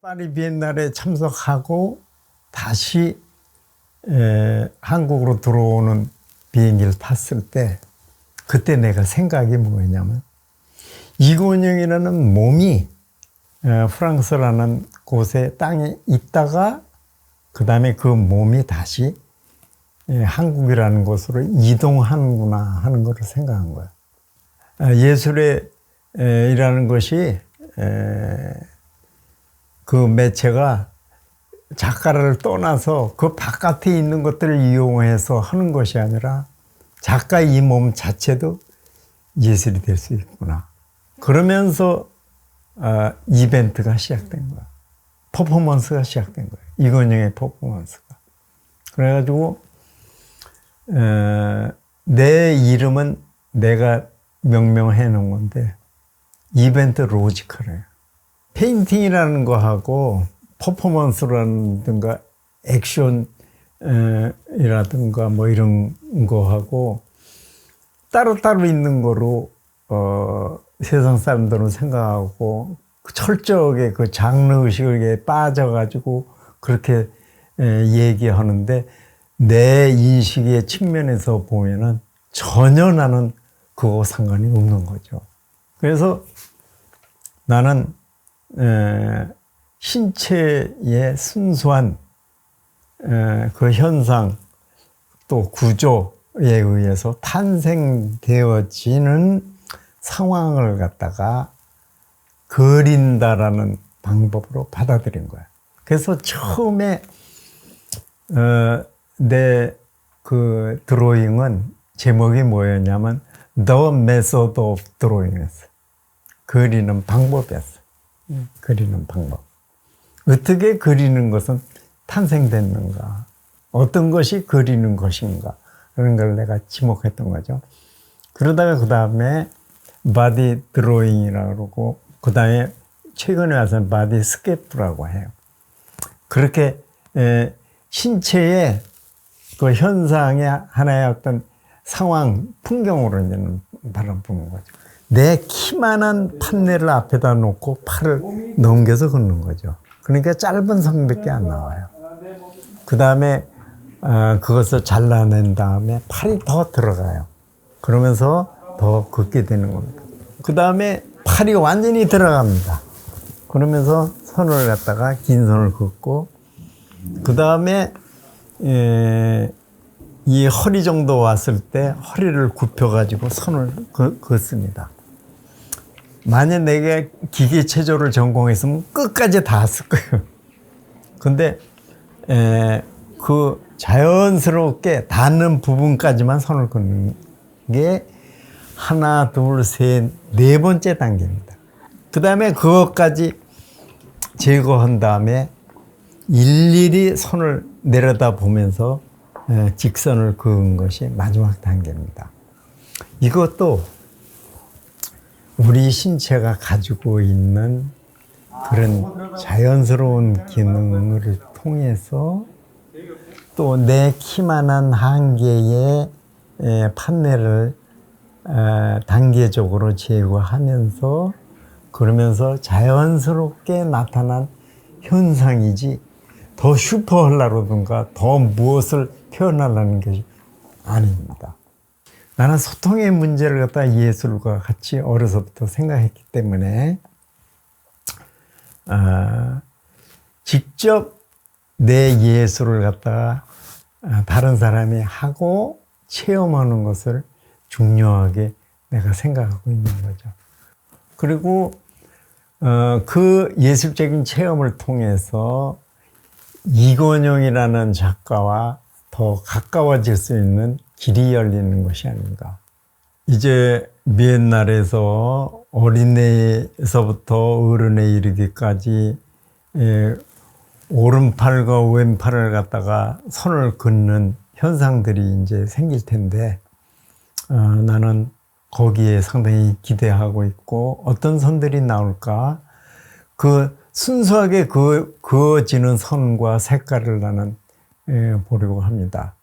파리 비엔날에 참석하고 다시 에, 한국으로 들어오는 비행기를 탔을 때 그때 내가 생각이 뭐였냐면 이건영이라는 몸이 에, 프랑스라는 곳에 땅에 있다가 그 다음에 그 몸이 다시 에, 한국이라는 곳으로 이동하는구나 하는 것을 생각한 거야. 아, 예술의 에, 이라는 것이 에, 그 매체가 작가를 떠나서 그 바깥에 있는 것들을 이용해서 하는 것이 아니라 작가의 이 몸 자체도 예술이 될 수 있구나. 그러면서 아, 이벤트가 시작된 거야. 퍼포먼스가 시작된 거야. 이건영의 퍼포먼스가. 그래가지고 에, 내 이름은 내가 명명해 놓은 건데 이벤트 로지컬이에요. 페인팅이라는 거하고 퍼포먼스라든가 액션이라든가 뭐 이런 거하고 따로따로 있는 거로 어, 세상 사람들은 생각하고 그 철저하게 그 장르 의식에 빠져가지고 그렇게 에, 얘기하는데 내 인식의 측면에서 보면은 전혀 나는 그거 상관이 없는 거죠. 그래서 나는 에, 신체의 순수한 에, 그 현상 또 구조에 의해서 탄생되어지는 상황을 갖다가 그린다라는 방법으로 받아들인 거야. 그래서 처음에 어, 내그 드로잉은 제목이 뭐였냐면 The Method of Drawing이었어. 그리는 방법이었어. 그리는 방법. 어떻게 그리는 것은 탄생됐는가? 어떤 것이 그리는 것인가? 그런 걸 내가 지목했던 거죠. 그러다가 그 다음에 바디 드로잉이라고 그러고, 그 다음에 최근에 와서는 바디 스케프라고 해요. 그렇게 에, 신체의 그 현상의 하나의 어떤 상황, 풍경으로 이제는 바라보는 거죠. 내 키만한 판넬을 앞에다 놓고 팔을 넘겨서 걷는 거죠. 그러니까 짧은 선밖에 안 나와요. 그 다음에 어, 그것을 잘라낸 다음에 팔이 더 들어가요. 그러면서 더 걷게 되는 겁니다. 그 다음에 팔이 완전히 들어갑니다. 그러면서 선을 갖다가 긴 선을 긋고 그 다음에 이 허리 정도 왔을 때 허리를 굽혀가지고 선을 그- 긋습니다. 만약 내가 기계 체조를 전공했으면 끝까지 다 했을 거예요. 근데 에, 그 자연스럽게 닿는 부분까지만 선을 긋는 게 하나, 둘, 셋, 네 번째 단계입니다. 그 다음에 그것까지 제거한 다음에 일일이 손을 내려다 보면서 에, 직선을 그은 것이 마지막 단계입니다. 이것도 우리 신체가 가지고 있는 그런 자연스러운 기능을 통해서 또 내 키만한 한계의 에, 판넬을 에, 단계적으로 제거하면서 그러면서 자연스럽게 나타난 현상이지 더 슈퍼하려든가 더 무엇을 표현하려는 것이 아닙니다. 나는 소통의 문제를 갖다 예술과 같이 어려서부터 생각했기 때문에 아, 직접 내 예술을 갖다가 아, 다른 사람이 하고 체험하는 것을 중요하게 내가 생각하고 있는 거죠. 그리고 어, 그 예술적인 체험을 통해서 이건영이라는 작가와 더 가까워질 수 있는 길이 열리는 것이 아닌가. 이제 미엔날에서 어린애에서부터 어른에 이르기까지 예, 오른팔과 왼팔을 갖다가 손을 긋는 현상들이 이제 생길 텐데 어, 나는 거기에 상당히 기대하고 있고 어떤 선들이 나올까 그 순수하게 그 그어지는 선과 색깔을 나는 예, 보려고 합니다.